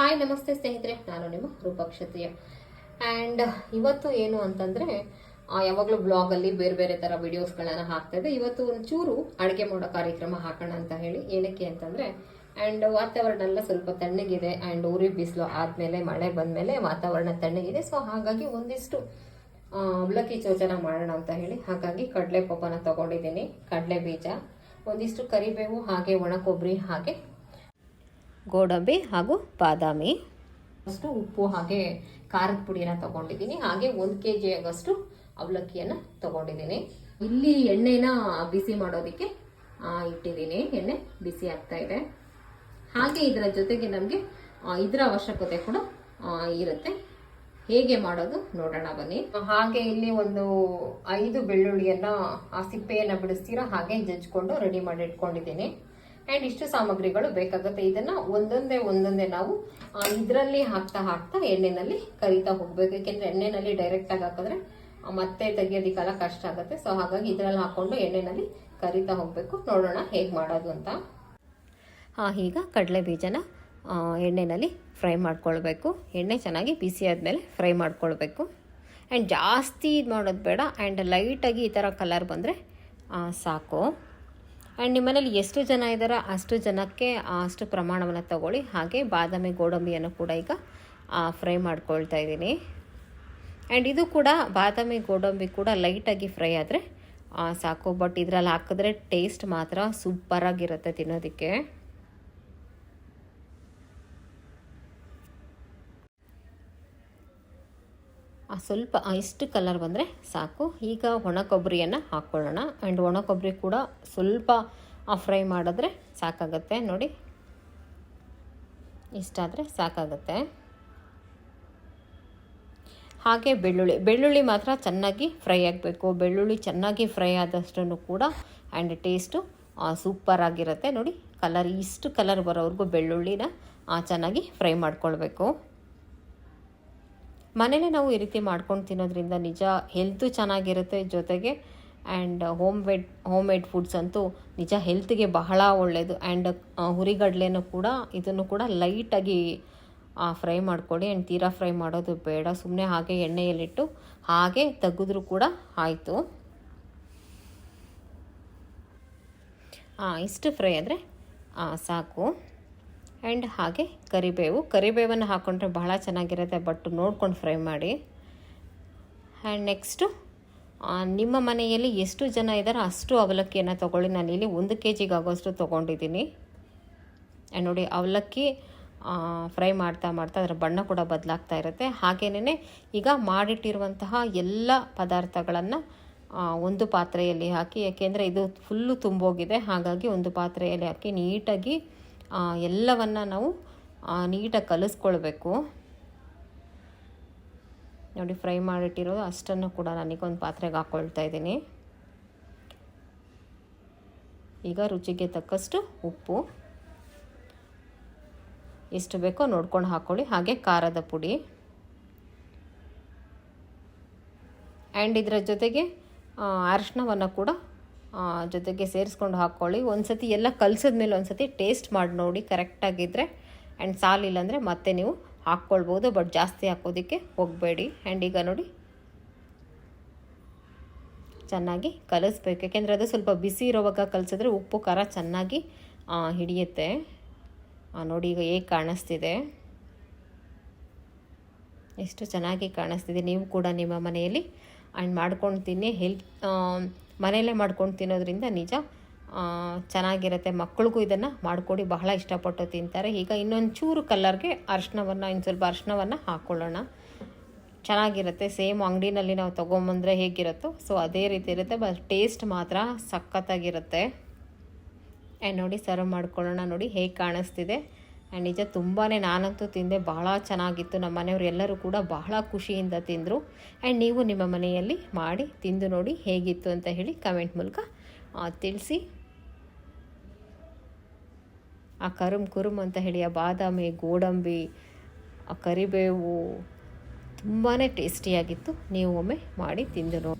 Hi ನಮಸ್ತೆ ಸ್ನೇಹಿತರೆ. ನಾನು ನಿಮ್ಮ ರೂಪಾಕ್ಷತ್ರಿಯ. ಆ್ಯಂಡ್ ಇವತ್ತು ಏನು ಅಂತಂದರೆ ಯಾವಾಗಲೂ ಬ್ಲಾಗಲ್ಲಿ ಬೇರೆ ಬೇರೆ ಥರ ವಿಡಿಯೋಸ್ಗಳನ್ನ ಹಾಕ್ತಾ ಇದ್ದೆ. ಇವತ್ತು ಒಂಚೂರು ಅಡುಗೆ ಮಾಡೋ ಕಾರ್ಯಕ್ರಮ ಹಾಕೋಣ ಅಂತ ಹೇಳಿ. ಏನಕ್ಕೆ ಅಂತಂದರೆ ಆ್ಯಂಡ್ ವಾತಾವರಣ ಎಲ್ಲ ಸ್ವಲ್ಪ ತಣ್ಣಗಿದೆ. ಆ್ಯಂಡ್ ಊರಿ ಬಿಸಿಲು ಆದಮೇಲೆ, ಮಳೆ ಬಂದಮೇಲೆ ವಾತಾವರಣ ತಣ್ಣಗಿದೆ. ಸೊ ಹಾಗಾಗಿ ಒಂದಿಷ್ಟು ಅವಲಕ್ಕಿ ಚೋಚನ ಮಾಡೋಣ ಅಂತ ಹೇಳಿ. ಹಾಗಾಗಿ ಕಡಲೆ ಪಪ್ಪನ ತಗೊಂಡಿದ್ದೀನಿ. ಕಡಲೆ ಬೀಜ ಒಂದಿಷ್ಟು ಕರಿಬೇವು, ಹಾಗೆ ಒಣ ಕೊಬ್ಬರಿ, ಹಾಗೆ ಗೋಡಂಬಿ ಹಾಗೂ ಬಾದಾಮಿ. ಅಷ್ಟು ಉಪ್ಪು ಹಾಗೆ ಖಾರದ ಪುಡಿಯನ್ನು ತಗೊಂಡಿದ್ದೀನಿ. ಹಾಗೆ ಒಂದು ಕೆ ಜಿ ಆಗಷ್ಟು ಅವಲಕ್ಕಿಯನ್ನು ತಗೊಂಡಿದ್ದೀನಿ. ಇಲ್ಲಿ ಎಣ್ಣೆನ ಬಿಸಿ ಮಾಡೋದಕ್ಕೆ ಇಟ್ಟಿದ್ದೀನಿ. ಎಣ್ಣೆ ಬಿಸಿ ಆಗ್ತಾ ಇದೆ. ಹಾಗೆ ಇದರ ಜೊತೆಗೆ ನಮಗೆ ಇದರ ಅವಶ್ಯಕತೆ ಕೂಡ ಇರುತ್ತೆ. ಹೇಗೆ ಮಾಡೋದು ನೋಡೋಣ ಬನ್ನಿ. ಹಾಗೆ ಇಲ್ಲಿ ಒಂದು ಐದು ಬೆಳ್ಳುಳ್ಳಿಯನ್ನ ಆ ಸಿಪ್ಪೆಯನ್ನು ಬಿಡಿಸ್ತೀರೋ ಹಾಗೆ ಜಜ್ಕೊಂಡು ರೆಡಿ ಮಾಡಿ ಇಟ್ಕೊಂಡಿದ್ದೀನಿ. ಅಂಡ್ ಇಷ್ಟು ಸಾಮಗ್ರಿಗಳು ಬೇಕಾಗುತ್ತೆ. ಇದನ್ನ ಒಂದೊಂದೇ ಒಂದೊಂದೇ ನಾವು ಇದರಲ್ಲಿ ಹಾಕ್ತಾ ಹಾಕ್ತಾ ಎಣ್ಣೆನಲ್ಲಿ ಕರಿತಾ ಹೋಗ್ಬೇಕು. ಯಾಕೆಂದ್ರೆ ಎಣ್ಣೆನಲ್ಲಿ ಡೈರೆಕ್ಟ್ ಆಗಿ ಹಾಕಿದ್ರೆ ಮತ್ತೆ ತೆಗಿಯೋದಿಕ್ಕೆಲ್ಲ ಕಷ್ಟ ಆಗುತ್ತೆ. ಸೊ ಹಾಗಾಗಿ ಇದರಲ್ಲಿ ಹಾಕೊಂಡು ಎಣ್ಣೆನಲ್ಲಿ ಕರಿತಾ ಹೋಗ್ಬೇಕು. ನೋಡೋಣ ಹೇಗೆ ಮಾಡೋದು ಅಂತ. ಈಗ ಕಡಲೆ ಬೀಜನ ಎಣ್ಣೆನಲ್ಲಿ ಫ್ರೈ ಮಾಡ್ಕೊಳ್ಬೇಕು. ಎಣ್ಣೆ ಚೆನ್ನಾಗಿ ಬಿಸಿ ಆದಮೇಲೆ ಫ್ರೈ ಮಾಡ್ಕೊಳ್ಬೇಕು. ಆ್ಯಂಡ್ ಜಾಸ್ತಿ ಇದು ಮಾಡೋದು ಬೇಡ. ಆ್ಯಂಡ್ ಲೈಟಾಗಿ ಈ ಥರ ಕಲರ್ ಬಂದರೆ ಸಾಕು. ಆ್ಯಂಡ್ ನಿಮ್ಮನೇಲಿ ಎಷ್ಟು ಜನ ಇದ್ದಾರೋ ಅಷ್ಟು ಜನಕ್ಕೆ ಅಷ್ಟು ಪ್ರಮಾಣವನ್ನು ತಗೊಳ್ಳಿ. ಹಾಗೆ ಬಾದಾಮಿ ಗೋಡಂಬಿಯನ್ನು ಕೂಡ ಈಗ ಫ್ರೈ ಮಾಡ್ಕೊಳ್ತಾ ಇದ್ದೀನಿ. ಆ್ಯಂಡ್ ಇದು ಕೂಡ ಬಾದಾಮಿ ಗೋಡಂಬಿ ಕೂಡ ಲೈಟಾಗಿ ಫ್ರೈ ಆದರೆ ಸಾಕು. ಬಟ್ ಇದರಲ್ಲಿ ಹಾಕಿದ್ರೆ ಟೇಸ್ಟ್ ಮಾತ್ರ ಸೂಪರಾಗಿರುತ್ತೆ ತಿನ್ನೋದಕ್ಕೆ. ಸ್ವಲ್ಪ ಆ ಇಷ್ಟು ಕಲರ್ ಬಂದರೆ ಸಾಕು. ಈಗ ಒಣ ಕೊಬ್ಬರಿಯನ್ನು ಹಾಕ್ಕೊಳ್ಳೋಣ ಆ್ಯಂಡ್ ಒಣ ಕೊಬ್ಬರಿ ಕೂಡ ಸ್ವಲ್ಪ ಫ್ರೈ ಮಾಡಿದ್ರೆ ಸಾಕಾಗುತ್ತೆ. ನೋಡಿ. ಇಷ್ಟಾದರೆ ಸಾಕಾಗುತ್ತೆ. ಹಾಗೆ ಬೆಳ್ಳುಳ್ಳಿ. ಬೆಳ್ಳುಳ್ಳಿ ಮಾತ್ರ ಚೆನ್ನಾಗಿ ಫ್ರೈ ಆಗಬೇಕು. ಬೆಳ್ಳುಳ್ಳಿ ಚೆನ್ನಾಗಿ ಫ್ರೈ ಆದಷ್ಟು ಕೂಡ ಆ್ಯಂಡ್ ಟೇಸ್ಟು ಸೂಪರ್ ಆಗಿರುತ್ತೆ. ನೋಡಿ ಕಲರ್ ಇಷ್ಟು ಕಲರ್ ಬರೋವರೆಗೂ ಬೆಳ್ಳುಳ್ಳಿನ ಚೆನ್ನಾಗಿ ಫ್ರೈ ಮಾಡ್ಕೊಳ್ಬೇಕು. ಮನೇಲೆ ನಾವು ಈ ರೀತಿ ಮಾಡ್ಕೊಂಡು ತಿನ್ನೋದ್ರಿಂದ ನಿಜ ಹೆಲ್ತು ಚೆನ್ನಾಗಿರುತ್ತೆ ಜೊತೆಗೆ and home made home made foods ಅಂತೂ ನಿಜ ಹೆಲ್ತ್ಗೆ ಬಹಳ ಒಳ್ಳೆಯದು ಆ್ಯಂಡ್ ಹುರಿಗಡಲೆನೂ ಕೂಡ ಇದನ್ನು ಕೂಡ ಲೈಟಾಗಿ ಫ್ರೈ ಮಾಡ್ಕೊಳ್ಳಿ ಆ್ಯಂಡ್ ತೀರಾ ಫ್ರೈ ಮಾಡೋದು ಬೇಡ. ಸುಮ್ಮನೆ ಹಾಗೆ ಎಣ್ಣೆಯಲ್ಲಿಟ್ಟು ಹಾಗೆ ತೆಗೆದ್ರೂ ಕೂಡ ಆಯಿತು. ಇಷ್ಟು ಫ್ರೈ ಆದರೆ ಸಾಕು. ಆ್ಯಂಡ್ ಹಾಗೆ ಕರಿಬೇವು. ಕರಿಬೇವನ್ನು ಹಾಕ್ಕೊಂಡ್ರೆ ಬಹಳ ಚೆನ್ನಾಗಿರುತ್ತೆ ಬಟ್ ನೋಡ್ಕೊಂಡು ಫ್ರೈ ಮಾಡಿ. ಆ್ಯಂಡ್ ನೆಕ್ಸ್ಟು ನಿಮ್ಮ ಮನೆಯಲ್ಲಿ ಎಷ್ಟು ಜನ ಇದ್ದಾರೋ ಅಷ್ಟು ಅವಲಕ್ಕಿಯನ್ನು ತೊಗೊಳ್ಳಿ. ನಾನು ಇಲ್ಲಿ ಒಂದು ಕೆ ಜಿಗೆ ಆಗೋಷ್ಟು ತೊಗೊಂಡಿದ್ದೀನಿ. ಆ್ಯಂಡ್ ನೋಡಿ, ಅವಲಕ್ಕಿ ಫ್ರೈ ಮಾಡ್ತಾ ಮಾಡ್ತಾ ಅದರ ಬಣ್ಣ ಕೂಡ ಬದಲಾಗ್ತಾ ಇರುತ್ತೆ. ಹಾಗೇನೇ ಈಗ ಮಾಡಿಟ್ಟಿರುವಂತಹ ಎಲ್ಲ ಪದಾರ್ಥಗಳನ್ನು ಒಂದು ಪಾತ್ರೆಯಲ್ಲಿ ಹಾಕಿ, ಯಾಕೆಂದರೆ ಇದು ಫುಲ್ಲು ತುಂಬೋಗಿದೆ. ಹಾಗಾಗಿ ಒಂದು ಪಾತ್ರೆಯಲ್ಲಿ ಹಾಕಿ ನೀಟಾಗಿ ಎಲ್ಲವನ್ನು ನಾವು ನೀಟಾಗಿ ಕಲಿಸ್ಕೊಳ್ಬೇಕು. ನೋಡಿ, ಫ್ರೈ ಮಾಡಿಟ್ಟಿರೋದು ಅಷ್ಟನ್ನು ಕೂಡ ನನಗೊಂದು ಪಾತ್ರೆಗೆ ಹಾಕ್ಕೊಳ್ತಾ ಇದ್ದೀನಿ. ಈಗ ರುಚಿಗೆ ತಕ್ಕಷ್ಟು ಉಪ್ಪು. ಎಷ್ಟು ಬೇಕೋ ನೋಡ್ಕೊಂಡು ಹಾಕ್ಕೊಳ್ಳಿ ಹಾಗೆ ಖಾರದ ಪುಡಿ. ಆ್ಯಂಡ್ ಇದರ ಜೊತೆಗೆ ಅರಿಶಿಣವನ್ನು ಕೂಡ ಜೊತೆಗೆ ಸೇರಿಸ್ಕೊಂಡು ಹಾಕ್ಕೊಳ್ಳಿ ಒಂದು ಸತಿ ಎಲ್ಲ ಕಲಿಸಿದ್ಮೇಲೆ ಒಂದು ಸತಿ ಟೇಸ್ಟ್ ಮಾಡಿ ನೋಡಿ ಕರೆಕ್ಟಾಗಿದ್ದರೆ ಆ್ಯಂಡ್ ಸಾಲಿಲ್ಲ ಅಂದರೆ ಮತ್ತೆ ನೀವು ಹಾಕ್ಕೊಳ್ಬೋದು ಬಟ್ ಜಾಸ್ತಿ ಹಾಕೋದಕ್ಕೆ ಹೋಗಬೇಡಿ. ಆ್ಯಂಡ್ ಈಗ ನೋಡಿ, ಚೆನ್ನಾಗಿ ಕಲಿಸ್ಬೇಕು. ಯಾಕೆಂದರೆ ಅದು ಸ್ವಲ್ಪ ಬಿಸಿ ಇರೋವಾಗ ಕಲಿಸಿದ್ರೆ ಉಪ್ಪು, ಖಾರ ಚೆನ್ನಾಗಿ ಹಿಡಿಯುತ್ತೆ. ನೋಡಿ ಈಗ ಹೇಗೆ ಕಾಣಿಸ್ತಿದೆ. ಎಷ್ಟು ಚೆನ್ನಾಗಿ ಕಾಣಿಸ್ತಿದೆ. ನೀವು ಕೂಡ ನಿಮ್ಮ ಮನೆಯಲ್ಲಿ ಆ್ಯಂಡ್ ಮಾಡ್ಕೊಂಡು ತಿನ್ನಿ. ಹೆಲ್ತ್ ಮನೆಯಲ್ಲೇ ಮಾಡ್ಕೊಂಡು ತಿನ್ನೋದ್ರಿಂದ ನಿಜ ಚೆನ್ನಾಗಿರುತ್ತೆ. ಮಕ್ಕಳಿಗೂ ಇದನ್ನು ಮಾಡಿಕೊಡಿ, ಬಹಳ ಇಷ್ಟಪಟ್ಟು ತಿಂತಾರೆ. ಈಗ ಇನ್ನೊಂದು ಚೂರು ಕಲರ್ಗೆ ಅರ್ಶಿನವನ್ನು ಇನ್ನು ಸ್ವಲ್ಪ ಅರ್ಶಿನವನ್ನು ಹಾಕ್ಕೊಳ್ಳೋಣ ಚೆನ್ನಾಗಿರುತ್ತೆ. ಸೇಮ್ ಅಂಗಡಿನಲ್ಲಿ ನಾವು ತೊಗೊಂಬಂದರೆ ಹೇಗಿರುತ್ತೋ, ಸೊ ಅದೇ ರೀತಿ ಇರುತ್ತೆ. ಬಟ್ ಟೇಸ್ಟ್ ಮಾತ್ರ ಸಖತ್ತಾಗಿರುತ್ತೆ. ಆ್ಯಂಡ್ ನೋಡಿ, ಸರ್ವ್ ಮಾಡ್ಕೊಳ್ಳೋಣ ನೋಡಿ ಹೇಗೆ ಕಾಣಿಸ್ತಿದೆ. ಆ್ಯಂಡ್ ನಿಜ ತುಂಬಾ ನಾನಂತೂ ತಿಂದೆ, ಬಹಳ ಚೆನ್ನಾಗಿತ್ತು. ನಮ್ಮ ಮನೆಯವರು ಎಲ್ಲರೂ ಕೂಡ ಬಹಳ ಖುಷಿಯಿಂದ ತಿಂದರು. ಆ್ಯಂಡ್ ನೀವು ನಿಮ್ಮ ಮನೆಯಲ್ಲಿ ಮಾಡಿ, ತಿಂದು ನೋಡಿ ಹೇಗಿತ್ತು ಅಂತ ಹೇಳಿ ಕಮೆಂಟ್ ಮೂಲಕ ತಿಳಿಸಿ. ಆ ಕರುಮ್ ಕುರುಮ್ ಅಂತ ಹೇಳಿ, ಆ ಬಾದಾಮಿ, ಗೋಡಂಬಿ, ಆ ಕರಿಬೇವು ತುಂಬಾ ಟೇಸ್ಟಿಯಾಗಿತ್ತು ನೀವು ಒಮ್ಮೆ ಮಾಡಿ, ತಿಂದು